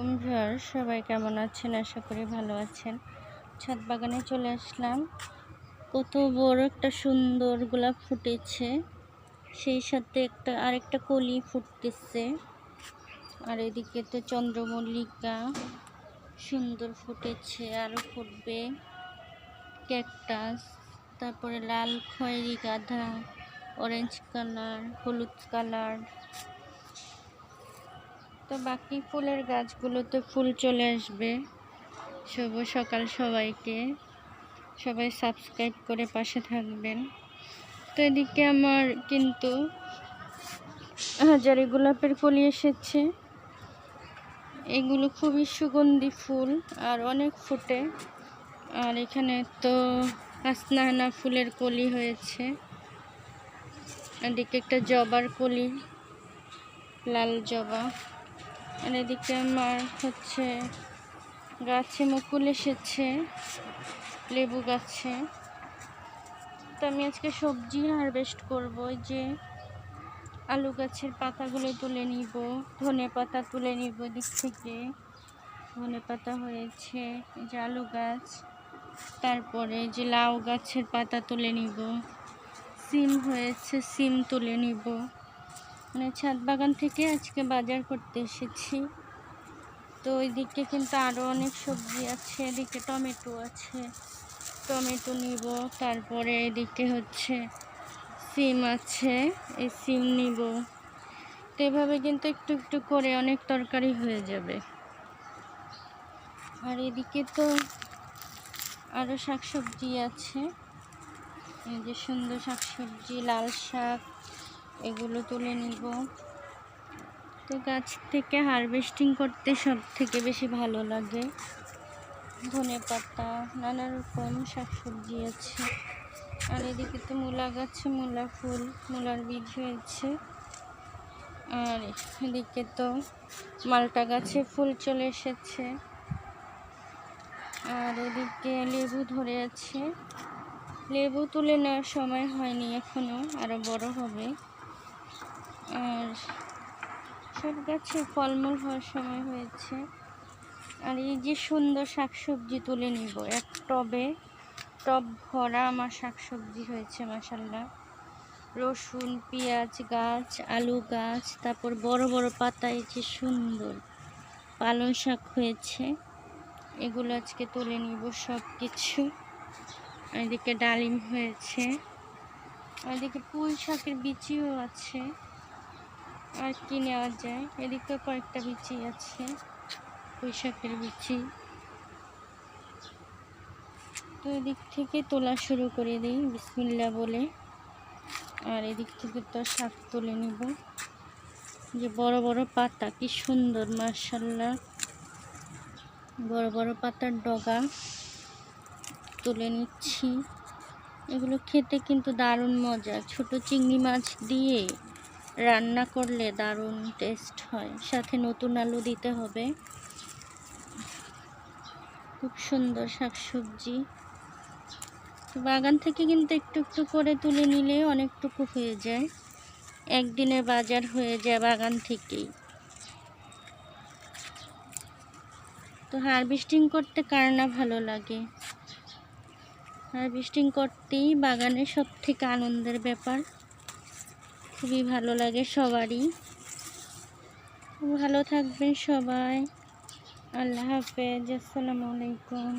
আলাইকুম ভিউয়ার সবাই কেমন আছেন? আশা করি ভালো আছেন। ছাদ বাগানে চলে আসলাম। কত বড় একটা সুন্দর গোলাপ ফুটেছে। সেই সাথে একটা আরেকটা কলি ফুটতেছে। আর এদিকে তো চন্দ্রমল্লিকা সুন্দর ফুটেছে আরও ফুটবে। ক্যাকটাস, তারপরে লাল খয়েরি গাঁদা অরেঞ্জ কালার হলুদ কালার তো বাকি ফুলের গাছগুলোতে ফুল চলে আসবে। শুভ সকাল সবাইকে। সবাই সাবস্ক্রাইব করে পাশে থাকবেন। তো এদিকে আমার কিন্তু হাজারি গোলাপের কলি এসেছে। এগুলো খুবই সুগন্ধি ফুল আর অনেক ফুটে। আর এখানে তো কাসনাহানা ফুলের কলি হয়েছে। এদিকে একটা জবার কলি, লাল জবা। আর এদিকে আমার হচ্ছে গাছে মুকুল এসেছে, লেবু গাছে। তো আমি আজকে সবজি হারভেস্ট করব যে আলু গাছের পাতাগুলো তুলে নিব, ধনে পাতা তুলে নিব দিক থেকে। ধনে পাতা হয়েছে যে আলু গাছ। তারপরে যে লাউ গাছের পাতা তুলে নিব। সিম হয়েছে, সিম তুলে নিব। মানে ছাদ বাগান থেকে আজকে বাজার করতে এসেছি। তো ওইদিকে কিন্তু আরও অনেক সবজি আছে, এদিকে টমেটো আছে, টমেটো নিব, তারপরে এদিকে হচ্ছে সিম আছে, এই সিম নিব। তো এভাবে কিন্তু একটু একটু করে অনেক তরকারি হয়ে যাবে। আর এদিকে তো আরও শাকসবজি আছে, এই যে সুন্দর শাকসবজি, লাল শাক এগুলো তুলে নিব। তো গাছ থেকে হারভেস্টিং করতে সব থেকে বেশি ভালো লাগে। ধনে পাতা, নানা রকম শাকসবজি আছে। আর এদিকে তো মূলা গাছে, মূলা ফুল, মূলার বীজ হয়েছে। আর এদিকে তো মালটা গাছে ফুল চলে এসেছে। আর এদিকে লেবু ধরে আছে। লেবু তুলে নেওয়ার সময় হয়নি এখনও আরও বড় হবে। আর সব গাছে ফলমূল হওয়ার সময় হয়েছে। আর এই যে সুন্দর শাকসবজি তুলে নিব, এক টবে, টব ভরা আমার শাকসবজি হয়েছে মাসাল্লাহ রসুন, পেঁয়াজ গাছ, আলু গাছ, তারপর বড় বড় পাতায় যে সুন্দর পালং শাক হয়েছে। এগুলো আজকে তুলে নিব সব কিছু এদিকে ডালিম হয়েছে। এদিকে পুঁই শাকের বিচিও আছে। আর কি নেওয়া যায়? এদিকে কয়েকটা বিচি আছে। শাকের বিচি। তো এদিক থেকে তোলা শুরু করে দিই, বিসমিল্লা বলে। আর এদিক থেকে তো শাক তুলে নিব। যে বড় বড় পাতা, কি সুন্দর মার্শাল্লাহ বড় বড় পাতার ডগা তুলে নিচ্ছি। এগুলো খেতে কিন্তু দারুণ মজা। ছোট চিংড়ি মাছ দিয়ে রান্না করলে দারুণ টেস্ট হয়। সাথে নতুন আলু দিতে হবে। খুব সুন্দর শাকসবজি। তো বাগান থেকে কিন্তু একটু একটু করে তুলে নিলে অনেকটুকু হয়ে যায়। একদিনে বাজার হয়ে যায় বাগান থেকেই। তো হারভেস্টিং করতে কার না ভালো লাগে? হারভেস্টিং করতেই বাগানের সব থেকে আনন্দের ব্যাপার। খুবই ভালো লাগে সবারই। ভালো থাকবেন সবাই। আল্লাহ হাফেজ আসসালামু আলাইকুম।